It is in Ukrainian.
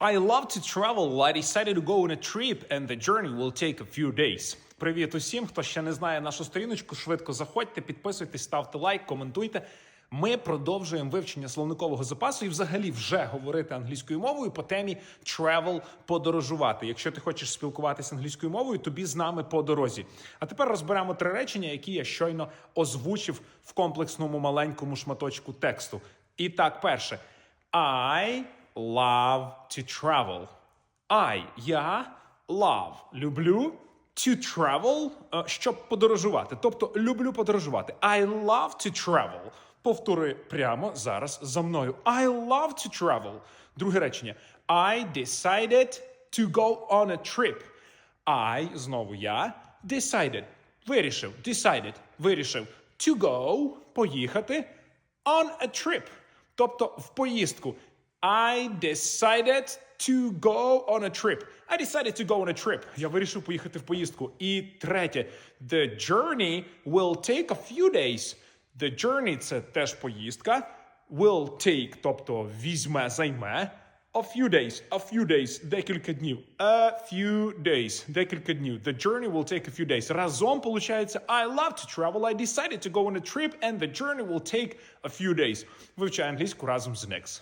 I love to travel. I decided to go on a trip, and the journey will take a few days. Привіт усім, хто ще не знає нашу сторіночку. Швидко заходьте, підписуйтесь, ставте лайк, коментуйте. Ми продовжуємо вивчення словникового запасу і взагалі вже говорити англійською мовою по темі travel – подорожувати. Якщо ти хочеш спілкуватися англійською мовою, тобі з нами по дорозі. А тепер розберемо три речення, які я щойно озвучив в комплексному маленькому шматочку тексту. І так, перше. I love to travel. I – я love – люблю to travel, е, щоб подорожувати. Тобто люблю подорожувати. I love to travel. Повтори прямо зараз за мною. I love to travel. Друге речення. I decided to go on a trip. I, знову я, decided, вирішив, decided, вирішив to go, поїхати, on a trip, тобто в поїздку. I decided to go on a trip. I decided to go on a trip. Я вирішив поїхати в поїздку. І третє, the journey will take a few days. The journey – це теж поїздка. Will take, тобто візьме, займе. A few days, a few days, декілька днів. A few days, декілька днів. The journey will take a few days. Разом получається I love to travel. I decided to go on a trip and the journey will take a few days. Вивчай англійську разом з Next.